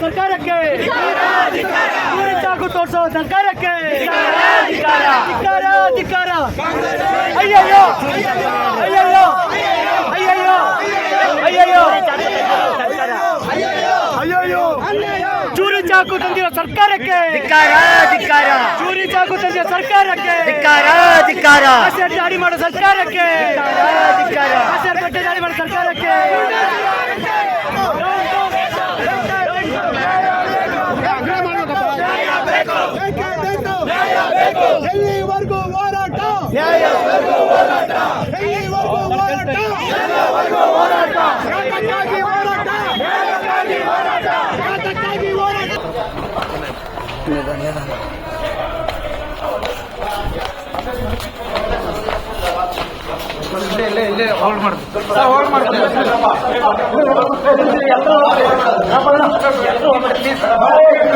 ಸರ್ಕಾರಕ್ಕೆ! ಚೂರಿ ಚಾಕು ತೋರಿಸೋ ಸರ್ಕಾರಕ್ಕೆ! ಧಿಕ್ಕಾರ ಧಿಕ್ಕಾರ ಅಯ್ಯಯ್ಯೋ! ಅಯ್ಯಯ್ಯೋ! ಅಯ್ಯಯ್ಯೋ! ಅಯ್ಯಯ್ಯೋ! ಅಯ್ಯಯ್ಯೋ! ಚೂರಿ ಚಾಕು ತಂದಿರೋ ಸರ್ಕಾರಕ್ಕೆ! ಧಿಕ್ಕಾರ ಧಿಕ್ಕಾರ ಚೂರಿ ಚಾಕು ತಂದಿರೋ ಸರ್ಕಾರಕ್ಕೆ ಧಿಕ್ಕಾರ ಆಸೆ ದಾಳಿ ಮಾಡೋ ಸರ್ಕಾರಕ್ಕೆ! ಧಿಕ್ಕಾರ ಆಸೆ ಕಟ್ಟೆ ದಾಳಿ ಮಾಡೋ ಸರ್ಕಾರಕ್ಕೆ ಎಲ್ಲಿವರೆಗೂ ಹೋರಾಟ ಎಲ್ಲಿವರೆಗೂ ಹೋರಾಟ ಯಾತಕ್ಕಾಗಿ ಹೋರಾಟ ಯಾತಕ್ಕಾಗಿ ಹೋರಾಟ ಇಲ್ಲ ಇಲ್ಲ ಇಲ್ಲ